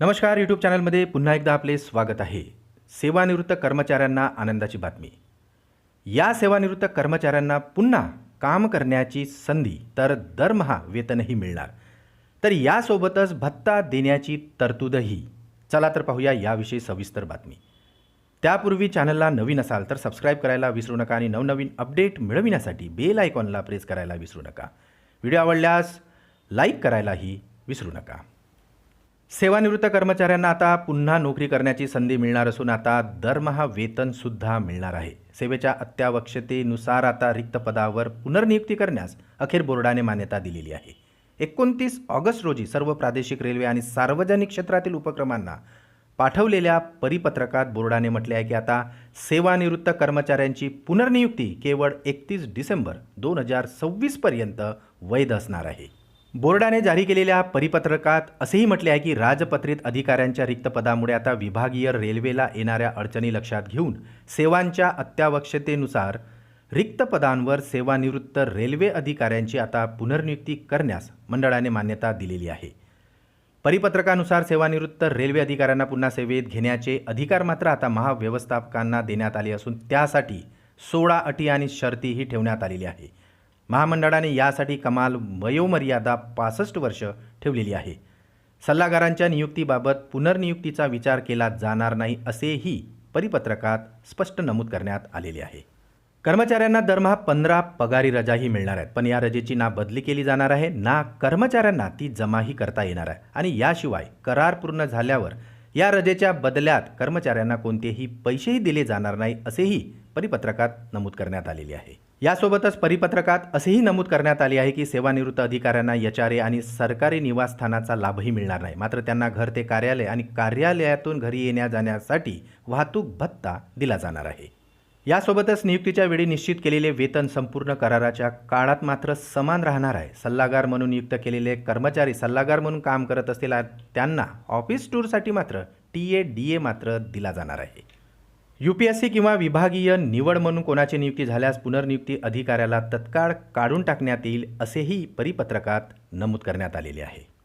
नमस्कार यूट्यूब चॅनलमध्ये पुन्हा एकदा आपले स्वागत आहे. सेवानिवृत्त कर्मचाऱ्यांना आनंदाची बातमी. या सेवानिवृत्त कर्मचाऱ्यांना पुन्हा काम करण्याची संधी तर दरमहा वेतनही मिळणार. तर यासोबतच भत्ता देण्याची तरतूदही. चला तर पाहूया याविषयी सविस्तर बातमी. त्यापूर्वी चॅनलला नवीन असाल तर सबस्क्राईब करायला विसरू नका आणि नवनवीन अपडेट मिळविण्यासाठी बेल आयकॉनला प्रेस करायला विसरू नका. व्हिडिओ आवडल्यास लाईक करायलाही विसरू नका. सेवानिवृत्त कर्मचाऱ्यांना आता पुन्हा नोकरी करण्याची संधी मिळणार असून आता दरमहा वेतनसुद्धा मिळणार आहे. सेवेच्या अत्यावश्यतेनुसार आता रिक्त पदावर पुनर्नियुक्ती करण्यास अखेर बोर्डाने मान्यता दिलेली आहे. एकोणतीस ऑगस्ट रोजी सर्व प्रादेशिक रेल्वे आणि सार्वजनिक क्षेत्रातील उपक्रमांना पाठवलेल्या परिपत्रकात बोर्डाने म्हटले आहे की आता सेवानिवृत्त कर्मचाऱ्यांची पुनर्नियुक्ती केवळ एकतीस डिसेंबर दोन हजार सव्वीसपर्यंत वैध असणार आहे. बोर्डाने जारी केलेल्या परिपत्रकात असेही म्हटले आहे की राजपत्रित अधिकाऱ्यांच्या रिक्त पदामुळे आता विभागीय रेल्वेला येणाऱ्या अडचणी लक्षात घेऊन सेवांच्या अत्यावश्यकतेनुसार रिक्त पदांवर सेवानिवृत्त रेल्वे अधिकाऱ्यांची आता पुनर्नियुक्ती करण्यास मंडळाने मान्यता दिलेली आहे. परिपत्रकानुसार सेवानिवृत्त रेल्वे अधिकाऱ्यांना पुन्हा सेवेत घेण्याचे अधिकार मात्र आता महाव्यवस्थापकांना देण्यात आले असून त्यासाठी सोळा अटी आणि शर्तीही ठेवण्यात आलेली आहे. महामंडळाने यासाठी कमाल वयोमर्यादा पासष्ट वर्ष ठेवलेली आहे. सल्लागारांच्या नियुक्तीबाबत पुनर्नियुक्तीचा विचार केला जाणार नाही असेही परिपत्रकात स्पष्ट नमूद करण्यात आलेले आहे. कर्मचाऱ्यांना दरमहा पंधरा पगारी रजाही मिळणार आहेत. पण या रजेची ना बदली केली जाणार आहे ना कर्मचाऱ्यांना ती जमाही करता येणार आहे. आणि याशिवाय करार पूर्ण झाल्यावर या रजेच्या बदल्यात कर्मचाऱ्यांना कोणतेही पैसेही दिले जाणार नाही असेही परिपत्रकात नमूद करण्यात आलेले आहे. यासोबतच परिपत्रकात असेही नमूद करण्यात आले आहे की सेवानिवृत्त अधिकाऱ्यांना यचारे आणि सरकारी निवासस्थानाचा लाभही मिळणार नाही. मात्र त्यांना घर ते कार्यालय आणि कार्यालयातून घरी येण्या जाण्यासाठी वाहतूक भत्ता दिला जाणार आहे. यासोबतच नियुक्तीच्या वेळी निश्चित केलेले वेतन संपूर्ण कराराच्या काळात मात्र समान राहणार आहे. सल्लागार म्हणून नियुक्त केलेले कर्मचारी सल्लागार म्हणून काम करत असलेल्या त्यांना ऑफिस टूरसाठी मात्र टी ए डी ए मात्र दिला जाणार आहे. यू पी एस सी किंवा विभागीय निवड म्हणून कोणाची नियुक्ती झाल्यास पुनर्नियुक्ती अधिकाऱ्याला तत्काळ काढून टाकण्यात येईल असेही परिपत्रकात नमूद करण्यात आलेले आहे.